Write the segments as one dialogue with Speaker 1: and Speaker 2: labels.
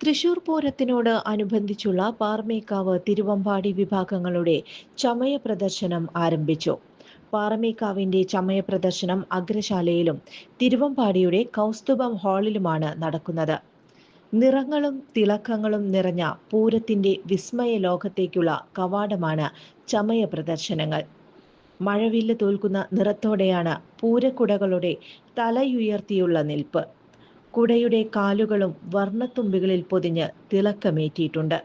Speaker 1: തൃശൂർ പൂരത്തിനോട് അനുബന്ധിച്ചുള്ള പാറമേക്കാവ് തിരുവമ്പാടി വിഭാഗങ്ങളുടെ ചമയ പ്രദർശനം ആരംഭിച്ചു. പാറമേക്കാവിന്റെ ചമയ പ്രദർശനം അഗ്രശാലയിലും തിരുവമ്പാടിയുടെ കൗസ്തുഭം ഹാളിലുമാണ് നടക്കുന്നത്. നിറങ്ങളും തിളക്കങ്ങളും നിറഞ്ഞ പൂരത്തിന്റെ വിസ്മയ ലോകത്തേക്കുള്ള കവാടമാണ് ചമയ പ്രദർശനങ്ങൾ. മഴവില്ല് തോൽക്കുന്ന നിറത്തോടെയാണ് പൂരക്കുടകളുടെ തലയുയർത്തിയുള്ള നിൽപ്പ്. കുടയുടെ കാലുകളും വർണത്തുമ്പികളിൽ പൊതിഞ്ഞ് തിളക്കമേറ്റിയിട്ടുണ്ട്.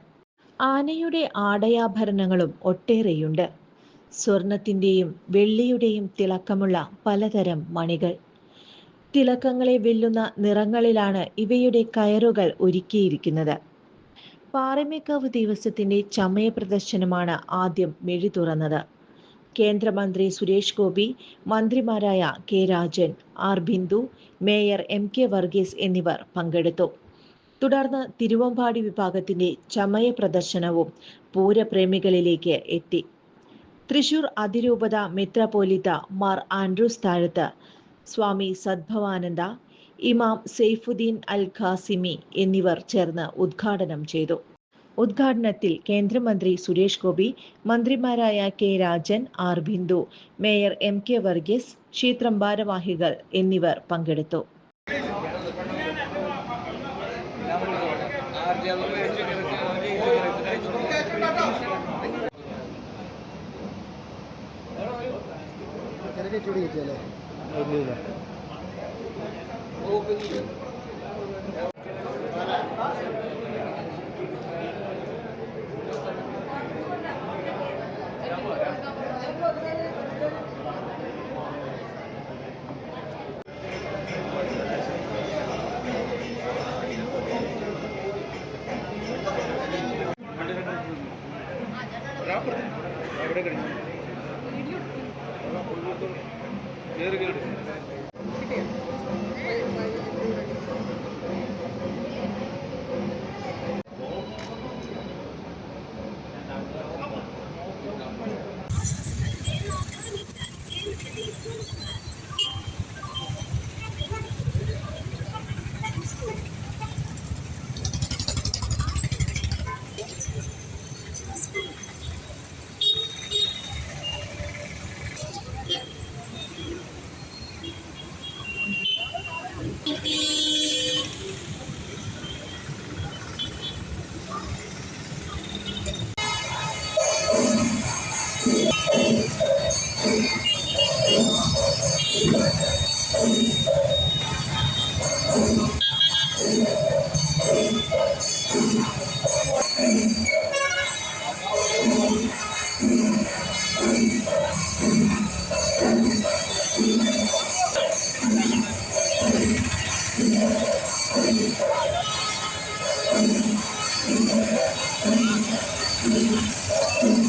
Speaker 1: ആനയുടെ ആടയാഭരണങ്ങളും ഒട്ടേറെയുണ്ട്. സ്വർണത്തിന്റെയും വെള്ളിയുടെയും തിളക്കമുള്ള പലതരം മണികൾ. തിളക്കങ്ങളെ വെല്ലുന്ന നിറങ്ങളിലാണ് ഇവയുടെ കയറുകൾ ഒരുക്കിയിരിക്കുന്നത്. പാറമേക്കാവ് ദിവസത്തിന്റെ ചമയ പ്രദർശനമാണ് ആദ്യം മെഴി തുറന്നത് കേന്ദ്രമന്ത്രി സുരേഷ് ഗോപി മന്ത്രിമാരായ K Rajan R Bindu mayor M K Varghese എന്നിവർ പങ്കെടുത്തു. തുടർന്ന് തിരുവമ്പാടി വിഭാഗത്തിന്റെ ചമയ പ്രദർശനവും പൂരപ്രേമികളിലേക്ക് എത്തി. തൃശൂർ അതിരൂപത മെത്രാപോലിത്ത മാർ ആൻഡ്രൂസ് താഴത്ത് സ്വാമി സദ്ഭവാനന്ദ ഇമാം സെയ്ഫുദ്ദീൻ അൽ ഖാസിമി എന്നിവർ ചേർന്ന് ഉദ്ഘാടനം ചെയ്തു. ഉദ്ഘാടനത്തിൽ കേന്ദ്രമന്ത്രി സുരേഷ് ഗോപി മന്ത്രിമാരായ K Rajan R Bindu mayor M K Varghese ക്ഷേത്രം ഭാരവാഹികൾ എന്നിവർ പങ്കെടുത്തു.
Speaker 2: കിട്ടിയല്ലേ? കാപ്പറത്ത് എവിടെ കഴിച്ചു നേര് കേട് Thank you. Thank you.